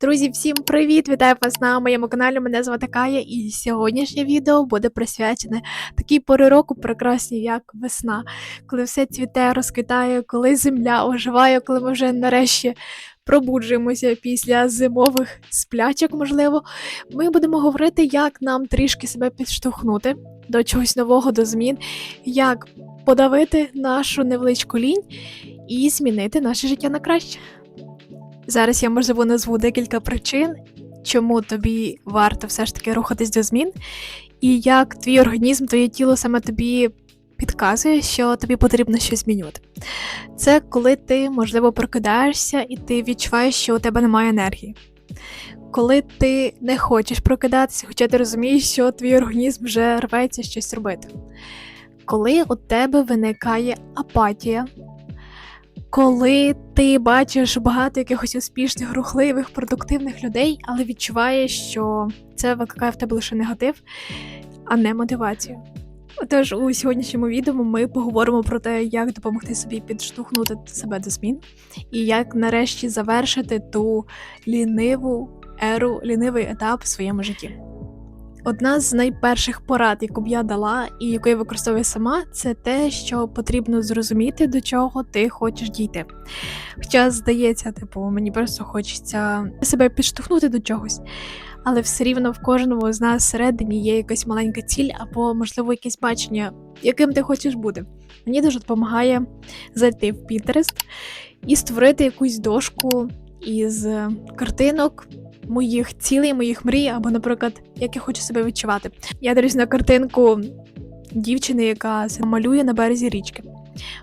Друзі, всім привіт! Вітаю вас на моєму каналі. Мене звати Кая, і сьогоднішнє відео буде присвячене такій пори року прекрасній, як весна, коли все цвіте, розквітає, коли земля оживає, коли ми вже нарешті пробуджуємося після зимових сплячок, можливо. Ми будемо говорити, як нам трішки себе підштовхнути до чогось нового, до змін, як подавити нашу невеличку лінь і змінити наше життя на краще. Зараз я можливо назву декілька причин, чому тобі варто все ж таки рухатись до змін, і як твій організм, твоє тіло саме тобі підказує, що тобі потрібно щось змінювати. Це коли ти, можливо, прокидаєшся і ти відчуваєш, що у тебе немає енергії. Коли ти не хочеш прокидатися, хоча ти розумієш, що твій організм вже рветься щось робити. Коли у тебе виникає апатія, коли ти бачиш багато якихось успішних, рухливих, продуктивних людей, але відчуваєш, що це викликає в тебе лише негатив, а не мотивацію. Отож, у сьогоднішньому відео ми поговоримо про те, як допомогти собі підштовхнути себе до змін, і як нарешті завершити ту ліниву еру, лінивий етап в своєму житті. Одна з найперших порад, яку б я дала і яку я використовую сама, це те, що потрібно зрозуміти, до чого ти хочеш дійти. Хоча, здається, типу, мені просто хочеться себе підштовхнути до чогось, але все рівно в кожному з нас всередині є якась маленька ціль або, можливо, якесь бачення, яким ти хочеш бути. Мені дуже допомагає зайти в Pinterest і створити якусь дошку із картинок моїх цілей, моїх мрій, або, наприклад, як я хочу себе відчувати. Я дивлюсь на картинку дівчини, яка малює на березі річки.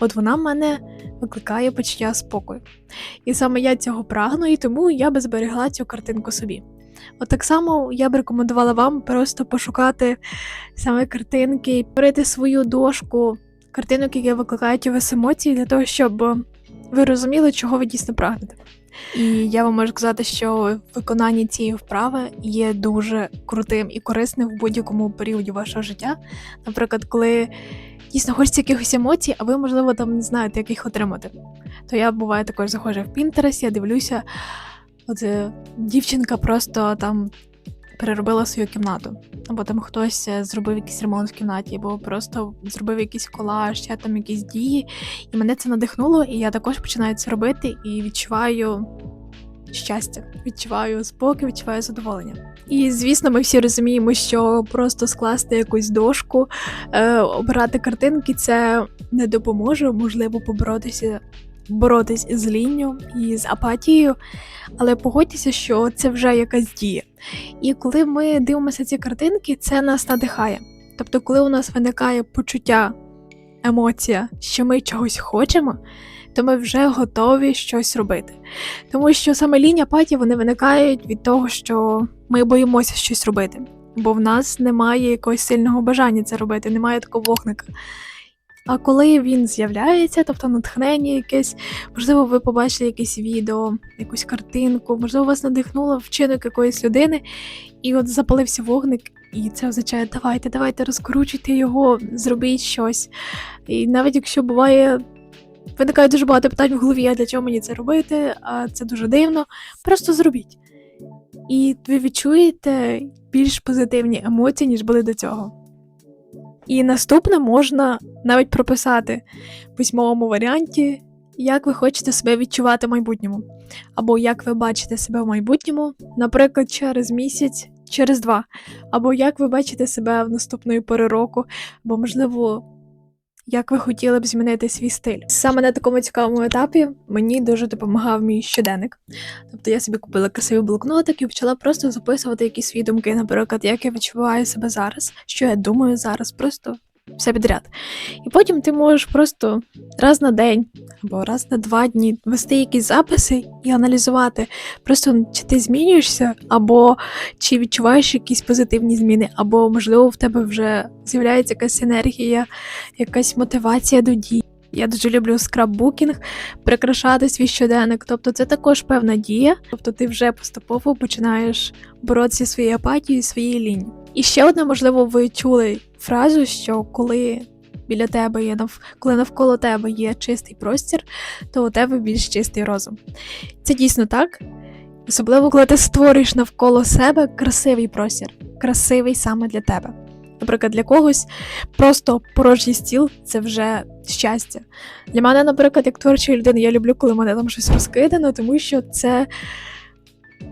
От вона в мене викликає почуття спокою. І саме я цього прагну, і тому я би зберегла цю картинку собі. От так само я б рекомендувала вам просто пошукати саме картинки, створити свою дошку картинок, які викликають у вас емоції, для того, щоб ви розуміли, чого ви дійсно прагнете. І я вам можу сказати, що виконання цієї вправи є дуже крутим і корисним в будь-якому періоді вашого життя. Наприклад, коли дійсно хочеться якихось емоцій, а ви, можливо, там не знаєте, як їх отримати. То я буває також заходжу в Пінтерес, я дивлюся, от е, дівчинка просто там переробила свою кімнату. Або там хтось е, зробив якийсь ремонт в кімнаті, або просто зробив якийсь колаж, чи там якісь дії. І мене це надихнуло, і я також починаю це робити і відчуваю щастя, відчуваю спокій, відчуваю задоволення. І звісно, ми всі розуміємо, що просто скласти якусь дошку, е, обирати картинки це не допоможе, можливо, поборотися. Боротись з лінню і з апатією, але погодьтеся, що це вже якась дія. І коли ми дивимося ці картинки, це нас надихає. Тобто, коли у нас виникає почуття, емоція, що ми чогось хочемо, то ми вже готові щось робити. Тому що саме лінія апатії вони виникають від того, що ми боїмося щось робити, бо в нас немає якогось сильного бажання це робити, немає такого вогника. А коли він з'являється, тобто натхнення якесь, можливо, ви побачили якесь відео, якусь картинку, можливо, вас надихнуло вчинок якоїсь людини, і от запалився вогник, і це означає, давайте, давайте, розкручуйте його, зробіть щось. І навіть якщо буває, виникає дуже багато питань в голові, а для чого мені це робити, а це дуже дивно, просто зробіть. І ви відчуєте більш позитивні емоції, ніж були до цього. І наступне можна навіть прописати в письмовому варіанті, як ви хочете себе відчувати в майбутньому, або як ви бачите себе в майбутньому, наприклад, через місяць, через два, або як ви бачите себе в наступної пори року, або, можливо, як ви хотіли б змінити свій стиль. Саме на такому цікавому етапі мені дуже допомагав мій щоденник. Тобто я собі купила красивий блокнотик і почала просто записувати якісь свої думки, наприклад, як я відчуваю себе зараз, що я думаю зараз, просто все підряд. І потім ти можеш просто раз на день або раз на два дні вести якісь записи і аналізувати, просто чи ти змінюєшся, або чи відчуваєш якісь позитивні зміни, або, можливо, в тебе вже з'являється якась енергія, якась мотивація до дій. Я дуже люблю скраббукінг, прикрашати свій щоденник. Тобто це також певна дія, тобто ти вже поступово починаєш боротися своєю апатією своєю лінію. І ще одне, можливо, ви чули фразу, що коли біля тебе є нав... коли навколо тебе є чистий простір, то у тебе більш чистий розум. Це дійсно так. Особливо, коли ти створюєш навколо себе красивий простір, красивий саме для тебе. Наприклад, для когось просто порожній стіл це вже щастя. Для мене, наприклад, як творчої людини, я люблю, коли мене там щось розкидано, тому що це,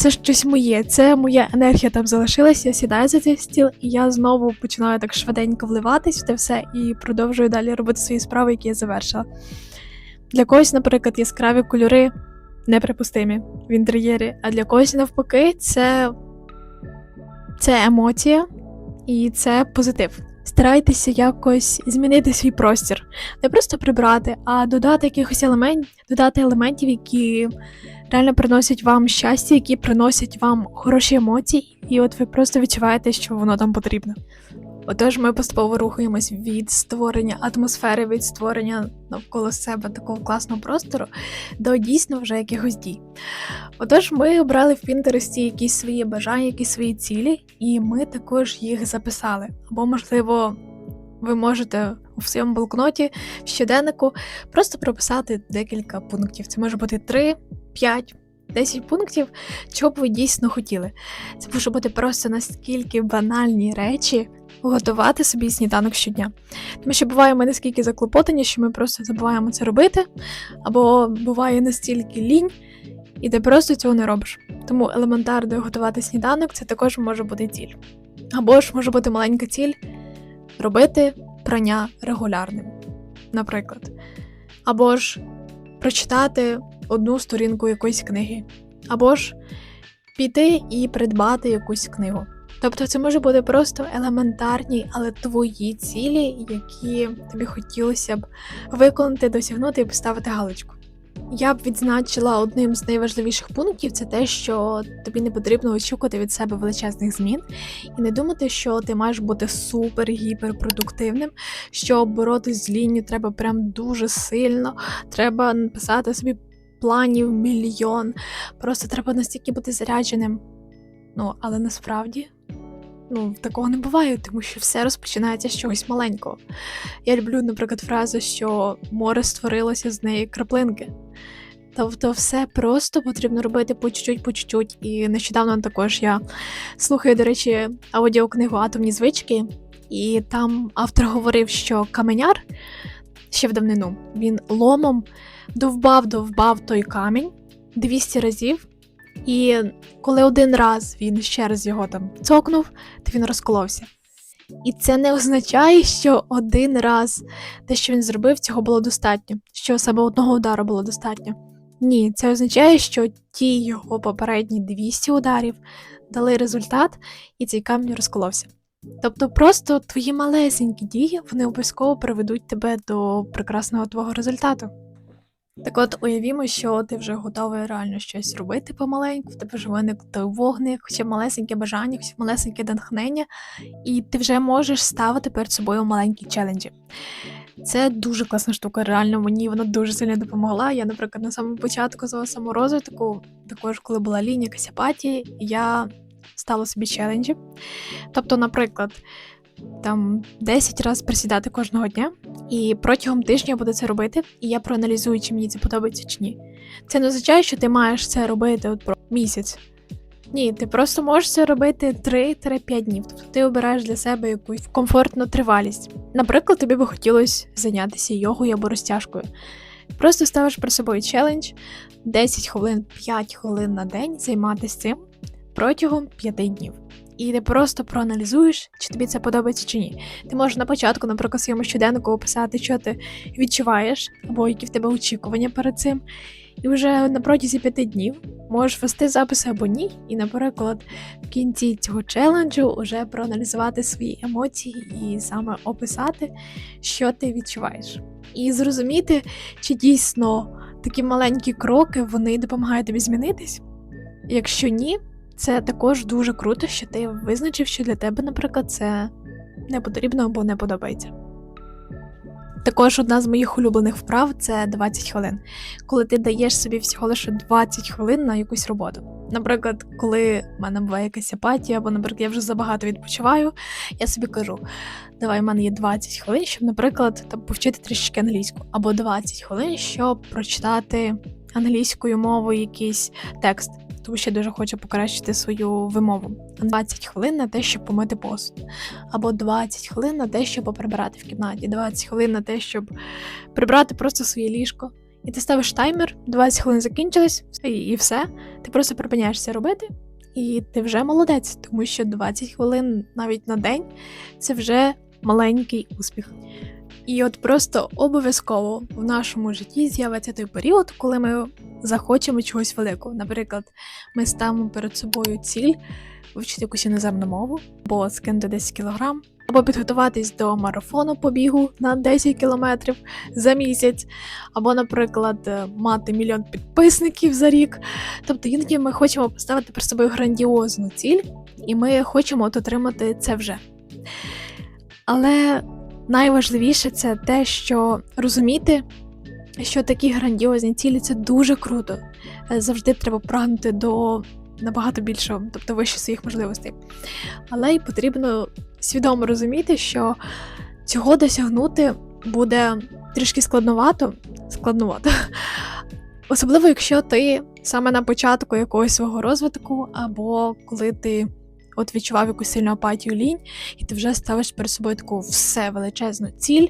це щось моє, це моя енергія там залишилась, я сідаю за цей стіл, і я знову починаю так швиденько вливатись в те все і продовжую далі робити свої справи, які я завершила. Для когось, наприклад, яскраві кольори неприпустимі в інтер'єрі, а для когось навпаки, це, це емоція і це позитив. Старайтеся якось змінити свій простір, не просто прибрати, а додати якихось елементів, додати елементів, які реально приносять вам щастя, які приносять вам хороші емоції, і от ви просто відчуваєте, що воно там потрібно. Отож, ми поступово рухаємось від створення атмосфери, від створення навколо себе такого класного простору до дійсно вже якихось дій. Отож, ми обрали в Пінтересті якісь свої бажання, якісь свої цілі, і ми також їх записали. Або, можливо, ви можете у своєму блокноті в щоденнику просто прописати декілька пунктів. Це може бути 3, 5, 10 пунктів, чого б ви дійсно хотіли. Це може бути просто наскільки банальні речі готувати собі сніданок щодня. Тому що буває ми наскільки заклопотані, що ми просто забуваємо це робити, або буває настільки лінь, і ти просто цього не робиш. Тому елементарно готувати сніданок це також може бути ціль. Або ж може бути маленька ціль робити прання регулярним, наприклад. Або ж прочитати одну сторінку якоїсь книги, або ж піти і придбати якусь книгу. Тобто це може бути просто елементарні, але твої цілі, які тобі хотілося б виконати, досягнути і поставити галочку. Я б відзначила одним з найважливіших пунктів це те, що тобі не потрібно очікувати від себе величезних змін і не думати, що ти маєш бути супер-гіперпродуктивним, що боротись з лінню треба прям дуже сильно, треба написати собі планів мільйон, просто треба настільки бути зарядженим. Ну, але насправді ну, такого не буває, тому що все розпочинається з чогось маленького. Я люблю, наприклад, фразу, що море створилося з неї краплинки. Тобто, все просто потрібно робити по чуть-чуть, по чуть-чуть. І нещодавно також я слухаю, до речі, аудіокнигу Атомні звички, і там автор говорив, що каменяр ще в давнину він ломом довбав-довбав той камінь 200 разів. І коли один раз він ще раз його там цокнув, то він розколовся. І це не означає, що один раз те, що він зробив, цього було достатньо, що саме одного удару було достатньо. Ні, це означає, що ті його попередні 200 ударів дали результат, і цей камінь розколовся. Тобто, просто твої малесенькі дії вони обов'язково приведуть тебе до прекрасного твого результату. Так от уявімо, що ти вже готовий реально щось робити помаленьку, в тебе вже виник той вогник, хоча малесеньке бажання, хоча малесеньке натхнення, і ти вже можеш ставити перед собою маленькі челенджі. Це дуже класна штука, реально мені вона дуже сильно допомогла. Я, наприклад, на самому початку свого саморозвитку, також коли була лінія якась апатії, я ставила собі челенджі. Тобто, наприклад, там 10 разів присідати кожного дня, і протягом тижня я буду це робити, і я проаналізую, чи мені це подобається чи ні. Це не означає, що ти маєш це робити от про місяць. Ні, ти просто можеш це робити 3-5 днів. Тобто ти обираєш для себе якусь комфортну тривалість. Наприклад, тобі би хотілося зайнятися йогою або розтяжкою. Просто ставиш про собою челендж 10 хвилин, 5 хвилин на день займатися цим протягом 5 днів і ти просто проаналізуєш, чи тобі це подобається чи ні. Ти можеш на початку, наприклад, своєму щоденнику описати, що ти відчуваєш, або які в тебе очікування перед цим. І вже на протязі п'яти днів можеш вести записи або ні, і, наприклад, в кінці цього челенджу вже проаналізувати свої емоції і саме описати, що ти відчуваєш. І зрозуміти, чи дійсно такі маленькі кроки вони допомагають тобі змінитись. Якщо ні, це також дуже круто, що ти визначив, що для тебе, наприклад, це не потрібно або не подобається. Також одна з моїх улюблених вправ це 20 хвилин, коли ти даєш собі всього лише 20 хвилин на якусь роботу. Наприклад, коли в мене буває якась апатія, або, наприклад, я вже забагато відпочиваю, я собі кажу: давай в мене є 20 хвилин, щоб, наприклад, там повчити трішки англійську, або 20 хвилин, щоб прочитати англійською мовою якийсь текст тому що я дуже хочу покращити свою вимову. 20 хвилин на те, щоб помити посуд, або 20 хвилин на те, щоб поприбирати в кімнаті, 20 хвилин на те, щоб прибрати просто своє ліжко. І ти ставиш таймер, 20 хвилин закінчилось, і, і все. Ти просто припиняєшся робити, і ти вже молодець, тому що 20 хвилин навіть на день це вже маленький успіх. І от просто обов'язково в нашому житті з'явиться той період, коли ми захочемо чогось великого. Наприклад, ми ставимо перед собою ціль вивчити якусь іноземну мову, або скинути 10 кілограм, або підготуватись до марафону побігу на 10 кілометрів за місяць, або, наприклад, е, мати мільйон підписників за рік. Тобто іноді ми хочемо поставити перед собою грандіозну ціль, і ми хочемо от отримати це вже. Але найважливіше це те, що розуміти, що такі грандіозні цілі це дуже круто. Е, Завжди треба прагнути до набагато більшого, тобто вище своїх можливостей. Але й потрібно свідомо розуміти, що цього досягнути буде трішки складновато. складновато. Особливо, якщо ти саме на початку якогось свого розвитку, або коли ти от відчував якусь сильну апатію лінь, і ти вже ставиш перед собою таку все величезну ціль.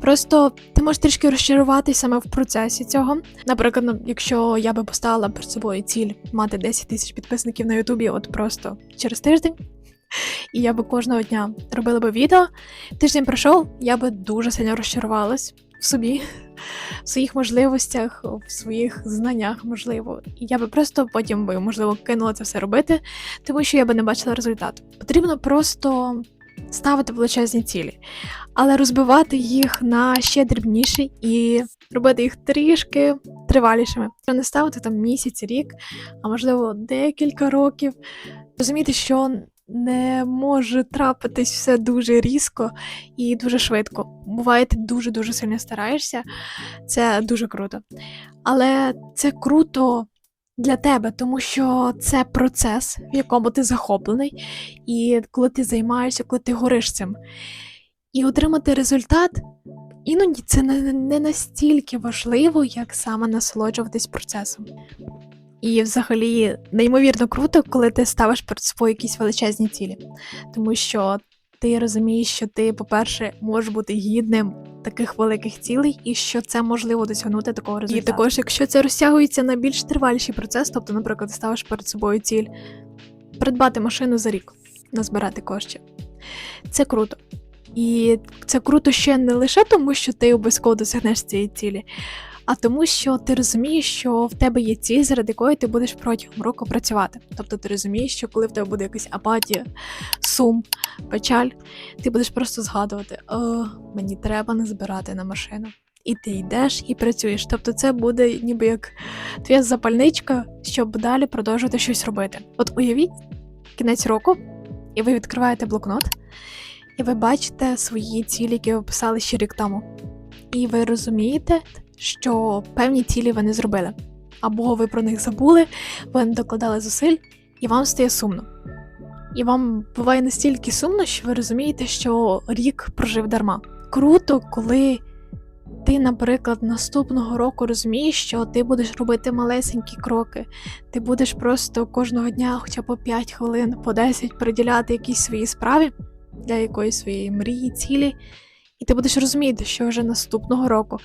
Просто ти можеш трішки розчаруватися саме в процесі цього. Наприклад, ну, якщо я би поставила перед собою ціль мати 10 тисяч підписників на Ютубі, от просто через тиждень, і я би кожного дня робила би відео. Тиждень пройшов, я би дуже сильно розчарувалась в собі, в своїх можливостях, в своїх знаннях, можливо. І я би просто потім би, можливо, кинула це все робити, тому що я би не бачила результату. Потрібно просто ставити величезні цілі, але розбивати їх на ще дрібніші і робити їх трішки тривалішими. Не ставити там місяць, рік, а можливо декілька років. Розуміти, що не може трапитись все дуже різко і дуже швидко. Буває, ти дуже-дуже сильно стараєшся, це дуже круто. Але це круто для тебе, тому що це процес, в якому ти захоплений, і коли ти займаєшся, коли ти гориш цим. І отримати результат іноді це не, настільки важливо, як саме насолоджуватись процесом. І взагалі неймовірно круто, коли ти ставиш перед собою якісь величезні цілі, тому що ти розумієш, що ти, по-перше, можеш бути гідним таких великих цілей, і що це можливо досягнути такого результату. І також, якщо це розтягується на більш триваліший процес, тобто, наприклад, ти ставиш перед собою ціль придбати машину за рік, назбирати коштів. Це круто. І це круто ще не лише тому, що ти обов'язково досягнеш цієї цілі, а тому, що ти розумієш, що в тебе є ціль, заради якої ти будеш протягом року працювати. Тобто ти розумієш, що коли в тебе буде якась апатія, сум, печаль, ти будеш просто згадувати: О, мені треба не збирати на машину. І ти йдеш і працюєш. Тобто, це буде ніби як твоя запальничка, щоб далі продовжувати щось робити. От уявіть кінець року, і ви відкриваєте блокнот, і ви бачите свої цілі, які ви писали ще рік тому. І ви розумієте, що певні цілі ви не зробили. Або ви про них забули, ви не докладали зусиль, і вам стає сумно. І вам буває настільки сумно, що ви розумієте, що рік прожив дарма. Круто, коли ти, наприклад, наступного року розумієш, що ти будеш робити малесенькі кроки, ти будеш просто кожного дня, хоча по 5 хвилин, по 10 приділяти якійсь своїй справі для якоїсь своєї мрії, цілі. І ти будеш розуміти, що вже наступного року,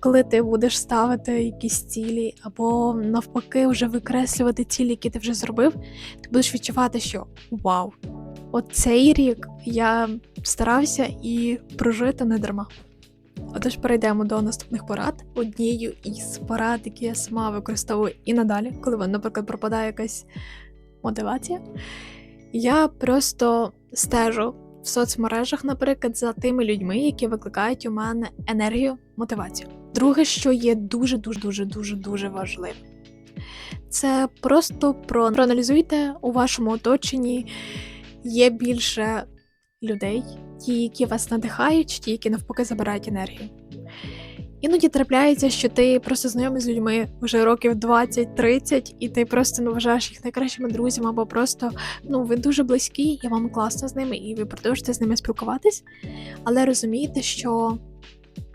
коли ти будеш ставити якісь цілі, або навпаки, вже викреслювати цілі, які ти вже зробив, ти будеш відчувати, що вау, оцей рік я старався і прожити не дарма. Отож, перейдемо до наступних порад. Однією із порад, які я сама використовую і надалі, коли наприклад, пропадає якась мотивація, я просто стежу в соцмережах, наприклад, за тими людьми, які викликають у мене енергію, мотивацію. Друге, що є дуже дуже дуже дуже дуже важливим, це просто про проаналізуйте у вашому оточенні є більше людей, ті, які вас надихають, ті, які навпаки забирають енергію. Іноді трапляється, що ти просто знайомий з людьми вже років 20-30, і ти просто ну, вважаєш їх найкращими друзями, або просто ну, ви дуже близькі, і вам класно з ними, і ви продовжуєте з ними спілкуватись, але розумієте, що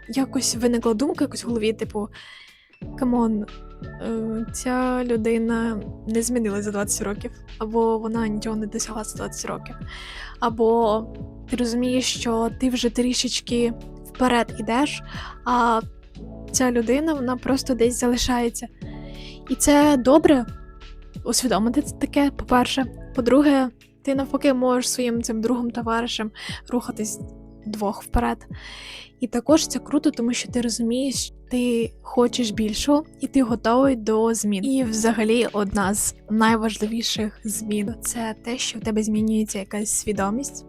якось виникла думка якось в голові, типу, камон, е, ця людина не змінилась за 20 років, або вона нічого не досягла за 20 років, або ти розумієш, що ти вже трішечки вперед ідеш, а ця людина вона просто десь залишається. І це добре усвідомити це таке, по-перше. По-друге, ти навпаки можеш своїм цим другим товаришем рухатись двох вперед. І також це круто, тому що ти розумієш, ти хочеш більшого і ти готовий до змін. І взагалі одна з найважливіших змін це те, що в тебе змінюється якась свідомість.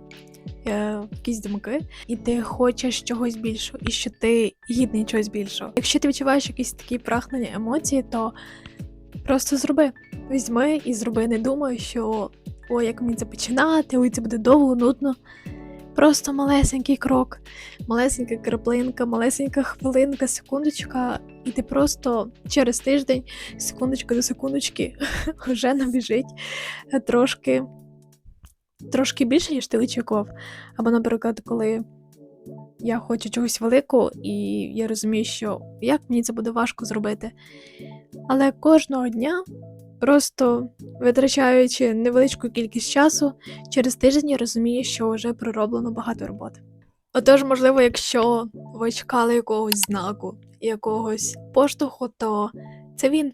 Е, Якісь думки, і ти хочеш чогось більшого, і що ти гідний чогось більшого. Якщо ти відчуваєш якісь такі прагнення емоції, то просто зроби. Візьми і зроби. Не думай, що ой, як мені це починати, ой, це буде довго, нудно. Просто малесенький крок, малесенька краплинка, малесенька хвилинка, секундочка, і ти просто через тиждень, секундочка до секундочки, вже набіжить трошки, трошки більше, ніж ти очікував. Або, наприклад, коли я хочу чогось великого, і я розумію, що як мені це буде важко зробити. Але кожного дня, просто витрачаючи невеличку кількість часу, через тиждень я розумію, що вже пророблено багато роботи. Отож, можливо, якщо ви чекали якогось знаку, якогось поштовху, то це він.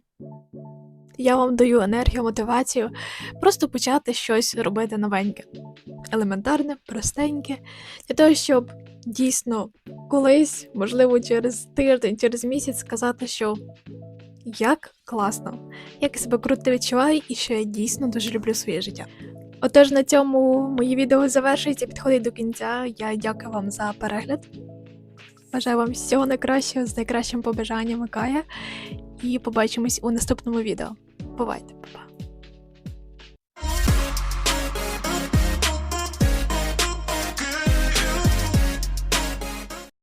Я вам даю енергію, мотивацію просто почати щось робити новеньке, елементарне, простеньке, для того, щоб дійсно колись, можливо, через тиждень, через місяць сказати, що як класно, як я себе круто відчуваю і що я дійсно дуже люблю своє життя. Отож, на цьому моє відео завершується, підходить до кінця. Я дякую вам за перегляд. Бажаю вам всього найкращого з найкращим побажанням Кая. І побачимось у наступному відео. Бувайте, па-па!